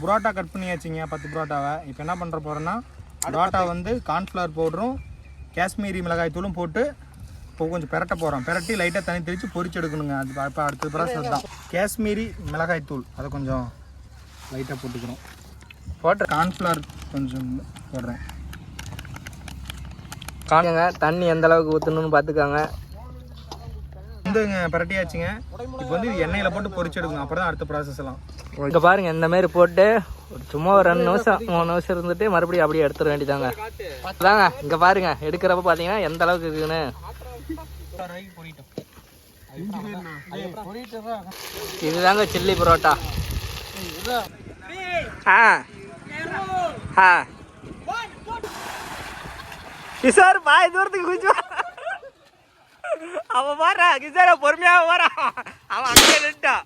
Parotta cut பண்ணியாச்சுங்க பத்து புரோட்டாவை. இப்போ என்ன பண்ணுற போகிறேன்னா புரோட்டா வந்து கார்ன்ஃப்ளவர் பவுடரும் காஷ்மீரி மிளகாய் தூளும் போட்டு இப்போ கொஞ்சம் பெரட்ட போகிறோம் பெரட்டி லைட்டாக தண்ணி தெளித்து பொரிச்சு எடுக்கணுங்க. அது இப்போ அடுத்த ப்ராசஸ் தான். காஷ்மீரி மிளகாய் தூள் அதை கொஞ்சம் லைட்டாக போட்டுக்கிறோம். போட்டு கார்ன்ஃப்ளவர் கொஞ்சம் போடுறேன். காணுங்க தண்ணி எந்த அளவுக்கு ஊற்றணும்னு பார்த்துக்காங்க. வந்துங்க பெரட்டியாச்சுங்க. இப்போ வந்து இது எண்ணெயில் போட்டு பொரிச்சு எடுக்கணும் அப்புறம் தான் அடுத்த ப்ராசஸ் எல்லாம். இங்கே பாருங்க இந்த மாதிரி போட்டு ஒரு சும்மா ஒரு ரெண்டு நிமிஷம் மூணு நிமிஷம் இருந்துட்டு மறுபடியும் அப்படியே எடுத்துட வேண்டியதாங்க அதாங்க இங்கே பாருங்க எடுக்கிறப்ப பார்த்தீங்கன்னா எந்த அளவுக்கு இருக்குன்னு. இதுதாங்க சில்லி பரோட்டா. ஆ. ஆ. கிஷோர் பாய் தூரத்துக்கு கொஞ்சம் அவன் பாரு கிஷோர பொறுமையாக வரான் அவன் அங்கே நின்ட்டான்